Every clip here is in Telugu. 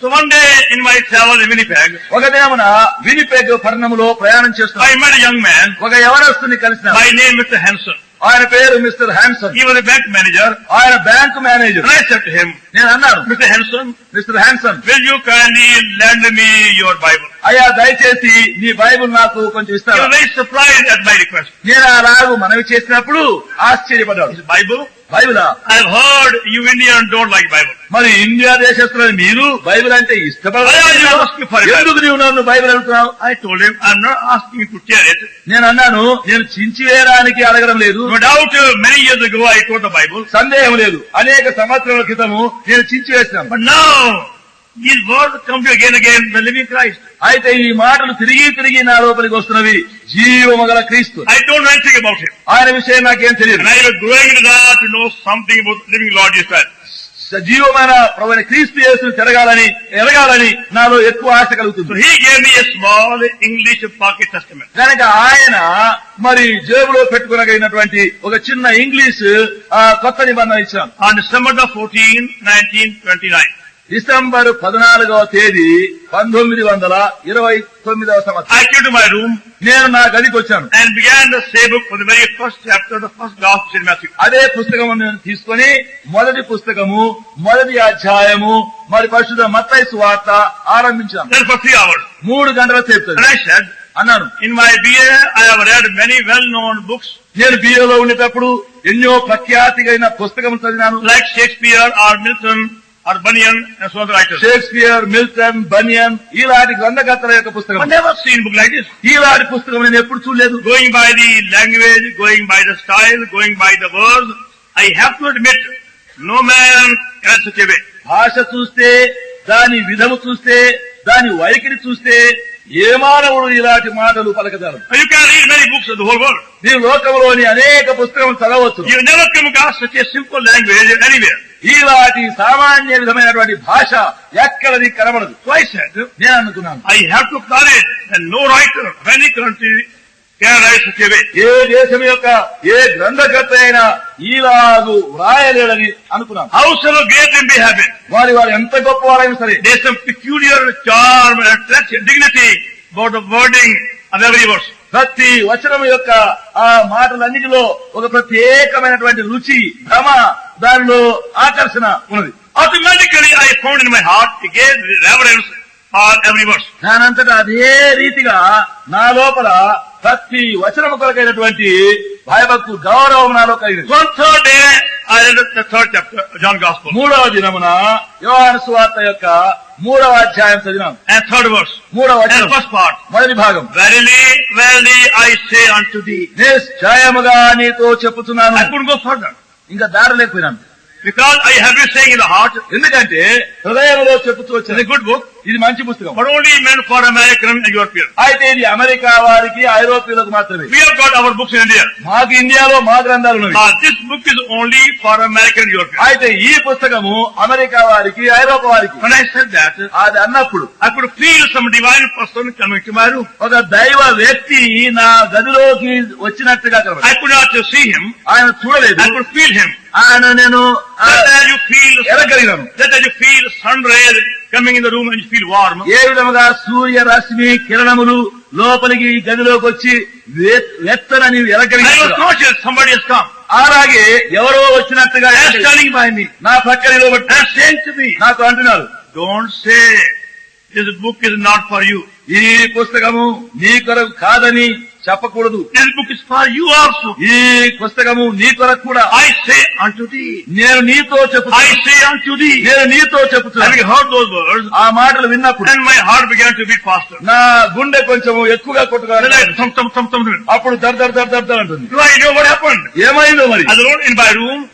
So one day in my travels in Winnipeg, ఒక దినమున వినిపెగ్ పట్టణంలో ప్రయాణం I చేస్తున్నాను met a young man ఒక యవనస్తుని కలిసిన by name Mr. Hanson. ఆయన పేరు mister Hanson He was a bank manager. ఆయన bank manager And I said to him, నేను అన్నాను Mr. Hanson, mister Hanson will you kindly lend me your Bible? అయ్యా దయచేసి నీ బైబుల్ నాకు కొంచెం He was very surprised at my request. నేను అలాగూ మనవి చేసినప్పుడు ఆశ్చర్యపడ్డాడు His Bible? Bible? I heard you Indian don't like Bible మరి ఇండియా దేశస్తులని మీరు బైబిల్ అంటే ఇష్టపడతారు బైబిల్ అంటున్నావు I told him I not asking to tear నేను అన్నాను నేను చించి వేయడానికి అడగడం లేదు. No doubt many years go I told the Bible సందేహం లేదు. అనేక సంవత్సరాల క్రితము నేను చించి వేసినాను but is God కంప్యూ again again the living Christ అయితే ఈ మాటలు తిరిగి తిరిగి నా లోపలికి వస్తున్నవి జీవము గల క్రీస్తు. I don't know anything about him ఆయన విషయం నాకు ఏం తెలియదు I am going to that know something about living Lord Jesus సజీవమైన ప్రభువైన క్రీస్తు యేసును తిరగాలని ఎరగాలని నాలో ఎక్కువ ఆశ కలుగుతుంది. He gave me a small English pocket testament కనుక ఆయన మరి జేబులో పెట్టుకునగైనటువంటి ఒక చిన్న ఇంగ్లీష్ కొత్త నిబంధన ఇచ్చాను. On December fourteen nineteen twenty nine December పద్నాలుగవ తేదీ పంతొమ్మిది వందల ఇరవై తొమ్మిదవ సంవత్సరం. మై రూమ్ నేను నా గదికి వచ్చాను. And began the same book first chapter first గాఫ్ సినిమా అదే పుస్తకం నేను తీసుకుని మొదటి పుస్తకము మొదటి అధ్యాయము మరి పరిశుద్ధ మత్తై సువార్త ఆరంభించాను. మూడు గంటల సేపు అన్నాను. In my BA I have read many well known books నేను బిఏలో ఉండేటప్పుడు ఎన్నో ప్రఖ్యాతిగా అయిన పుస్తకం చదివాను. Like Shakespeare or Milton other writers. Shakespeare Milton Bunyan ఇలాంటి గ్రంథకర్తల యొక్క పుస్తకం never seen book like this. ఇలాంటి పుస్తకం నేను ఎప్పుడు చూడలేదు Going by the language, going by the style, going by the words, I have to admit, no man can such a way. భాష చూస్తే దాని విధము చూస్తే దాని వైఖరి చూస్తే ఏ మానవుడు ఇలాంటి మాటలు whole world. నీ లోకంలోని అనేక పుస్తకం చదవచ్చు language anywhere. ఇలాంటి సామాన్య విధమైనటువంటి భాష ఎక్కడది కనబడదు నేను అనుకున్నాను I have to acknowledge that no writer of Canada ఏ దేశం యొక్క ఏ గ్రంథకర్త అయినా ఈలాగు వ్రాయలేడని అనుకున్నాను. హౌస్లో గేట్ ఇన్ బి వారి వారు ఎంత గొప్ప వారైనా సరే దేశం peculiar charm dignity about wording and every words ప్రతి వచనం యొక్క ఆ మాటలన్నిటిలో ఒక ప్రత్యేకమైనటువంటి రుచి భ్రమ దానిలో ఆకర్షణ ఉన్నది. Automatically I found in my heart reverence for every words దానంతటా అదే రీతిగా నా లోపల ప్రతి వచనము కొరకైనటువంటి భయభక్తు గౌరవం నాలో కలిగింది మూడవ దినమున యోహాను సువార్త యొక్క మూడవ అధ్యాయం చదివాను. థర్డ్ వర్స్ మూడవ అధ్యాయం ఫస్ట్ పార్ట్ మొదటి భాగం. Verily verily I say on the నేస్ జయముగా నీతో చెప్తున్నాను అప్పుడు గో ఫర్దర్ ఇంకా దారి లేకపోయినాను. Because I have you saying in heart ఎందుకంటే హృదయంలో చెప్తూ వచ్చింది గుడ్ బుక్ ఇది మంచి పుస్తకం. ఫర్ అమెరికన్ యూరోపియన్ అయితే ఇది అమెరికా వారికి ఐరోపీలకు మాత్రమే. అవర్ బుక్స్ ఇండియా మాకు ఇండియాలో మా గ్రంథాలు this book is only for American European అయితే ఈ పుస్తకము అమెరికా వారికి ఐరోపా వారికి. అది అన్నప్పుడు అప్పుడు feel some divine person committee ఒక దైవ వ్యక్తి నా గదిలోకి వచ్చినట్టుగా ఐ అప్పుడు ఆ సీ హిమ్ ఆయన చూడలేదు. కుడ్ ఫీల్ హిమ్ ఆయన నేను ఎలా కలిగినాను feel sun rise in the room and you feel warm. ఏ విధముగా సూర్య రశ్మి కిరణములు లోపలికి గదిలోకి వచ్చి వే- వెచ్చనని I was ఎరగలిగాను conscious somebody has come. అలాగే ఎవరో వచ్చినట్టుగా. నా పక్కన నిలబడి నాకు అంటున్నారు don't say this book is not for you. ఈ పుస్తకము నీ కొరకు కాదని చెప్పకూడదు. ఈ పుస్తకము నీ కొరకు కూడా. ఐ సే అంటుది నేను నీతో చెప్పు ఐ సే అంటుది నేను నీతో చెప్పు ఆ మాటలు విన్నప్పుడు. My heart began to beat fast నా గుండె కొంచెం ఎక్కువగా కొట్టుకోవాలి. అప్పుడు దర్ దర్ దర్ దర్ దర్ అంటుంది. ఏమైందో మరి?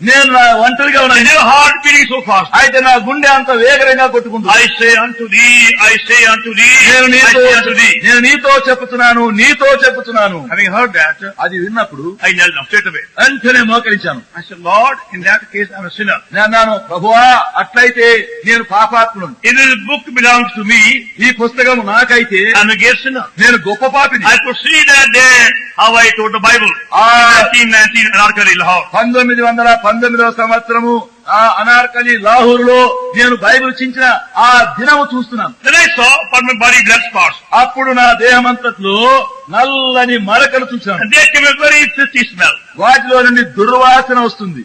నేను నా ఒంటరిగా ఉన్నాను. హార్ట్ బీటింగ్ సో ఫాస్ట్ అయితే నా గుండె అంత వేగరంగా కొట్టుకుంది ఐ సే అంటుది ఐ అంటుది నేను నీతో నేను నీతో చెప్పుతున్నాను నీతో చెప్పుతున్నాను. విన్నాను. అది విన్నప్పుడు ఐ మోకరించాను. ఐ అట్లయితే నేను పాపాత్ముడు బుక్ బిలాంగ్స్ టు ఈ పుస్తకం నాకైతే ఐ యామ్ గేసిన నేను గొప్ప పాపిని. ఐ కుడ్ సీ సంవత్సరము ఆ అనార్కలి లాహోర్లో నేను బైబిల్ చించిన ఆ దినము చూస్తున్నాను. అప్పుడు నా దేహం దేహమంతట్లో నల్లని మరకలు చూసాను వాటిలో నుండి దుర్వాసన వస్తుంది.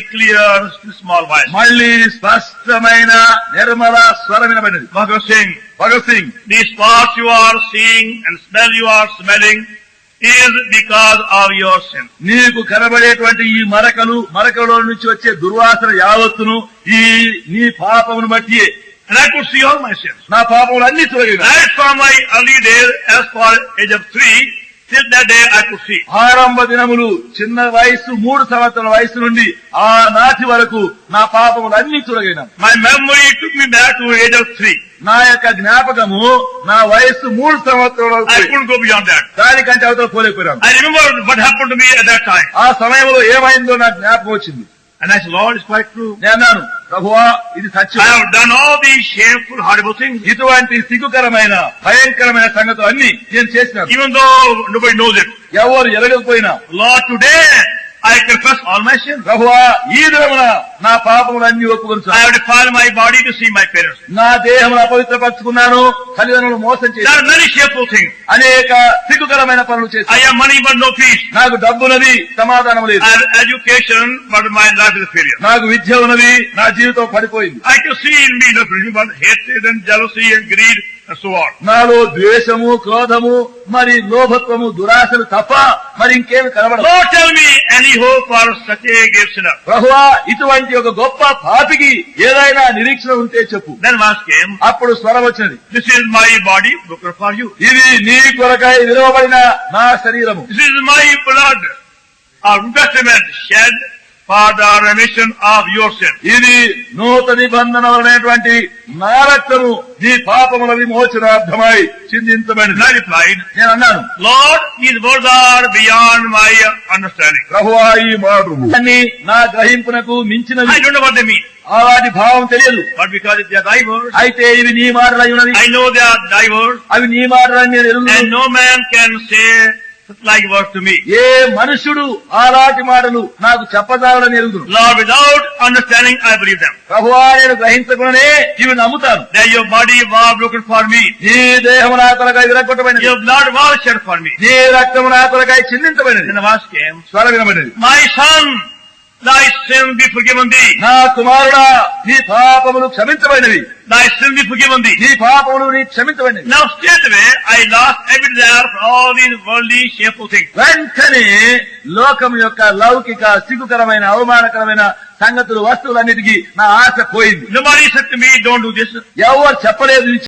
క్లియర్ స్మాల్ వాయిస్ మళ్ళీ స్పష్టమైన నిర్మల స్వరమినబడింది Bhagat Singh Bhagat Singh the spots you are seeing and smell you are smelling is because of your sin. నీకు కనబడేటువంటి ఈ మరకలు మరకలో నుంచి వచ్చే దుర్వాసన యావత్తును ఈ నీ పాపమును బట్టి And I could see all my sins. నా పాపములు అన్ని తొలగిన Right from my early days, as far age of three, సిడ్ డే ఆరంభ దినములు చిన్న వయసు మూడు సంవత్సరాల వయసు నుండి ఆ నాటి వరకు నా పాపములు అన్ని తొలగిన. My memory to me back to age of three నా యొక్క జ్ఞాపకము నా వయసు మూడు సంవత్సరాల దానికంటే అవతల పోలేకపోయాను ఆ సమయంలో ఏమైందో నా జ్ఞాపకం వచ్చింది. And I said, Lord, it's quite true. నేను అన్నాను ప్రభువా ఇది I Satyam have done all these shameful, horrible things. ఇటువంటి సిగ్గుకరమైన భయంకరమైన సంగతులు అన్ని నేను చేసినాను Even though nobody knows it. ఎవరు ఎరగకపోయినా Lord, today I confess all my sin రహువా ఈ దినమున నా పాపములన్నీ ఒప్పుకొని I have fall my body to see my parents నా దేహమును అపవిత్రపరచుకున్నాను తల్లిదండ్రులు మోసం చేశారు దర్ మెనీ షేప్ థింగ్ అనేక సిగ్గుకరమైన పనులు చేశారు I have money but no peace నాకు డబ్బు ఉన్నది సమాధానం లేదు. I have education but my life is fail నాకు విద్య ఉన్నది నా జీవితం పడిపోయింది. I to see in me no friend but hate jealousy and greed నాలో ద్వేషము క్రోధము మరి లోభత్వము దురాశలు తప్ప మరి ఇంకేమి కనబడదు ప్రభువా ఇటువంటి ఒక గొప్ప పాపికి ఏదైనా నిరీక్షణ ఉంటే చెప్పు. అప్పుడు స్వరం వచ్చినది. This is my body for you ఇది నీ కొరకాయ విలువబడిన నా శరీరము. This is my blood or investment for the remission of your sin. ఇది నూతన నిబంధన అనేటువంటి నా రక్తము నీ పాపముల విమోచనార్థమై చిందించబడింది replied, నేను అన్నాను Lord, these words are beyond my understanding. ప్రభువా ఈ మాటలు అన్ని నా గ్రహింపునకు మించినవి they mean. ఆ వాటి భావం తెలియదు they are thy words, అయితే ఇవి నీ మాటలై I know they are thy words, అవి నీ మాటలని నేను man can say such like words to me. ఏ మనుషుడు అలాంటి మాటలు నాకు చెప్పదాలని ఎరుగుదును Lord, without understanding, I believe them. ప్రభువా నేను గ్రహించకుండానే ఇవి నమ్ముతాను That your body was broken for me. నీ దేహము నా కొరకై విరగొట్టబడినది Your blood was shed for me. నీ రక్తము నా కొరకై చిందించబడినది Then the verse came, స్వర వినబడినది My son, నా ఇష్టం బి పుగి ఉంది. నా కుమారుడా నీ పాపములు క్షమించబడినవి. నా ఇష్టం బి పుగి ఉంది. నీ పాపములు నీ క్షమించబడినవి. ఐ లాస్ట్ ఎవరి దేర్ ఆల్ వెంటనే లోకం యొక్క లౌకిక సిగ్గుకరమైన అవమానకరమైన సంగతులు వస్తువులన్నిటికీ నా ఆశ పోయింది. డోంట్ దిస్ ఎవరు చెప్పలేదు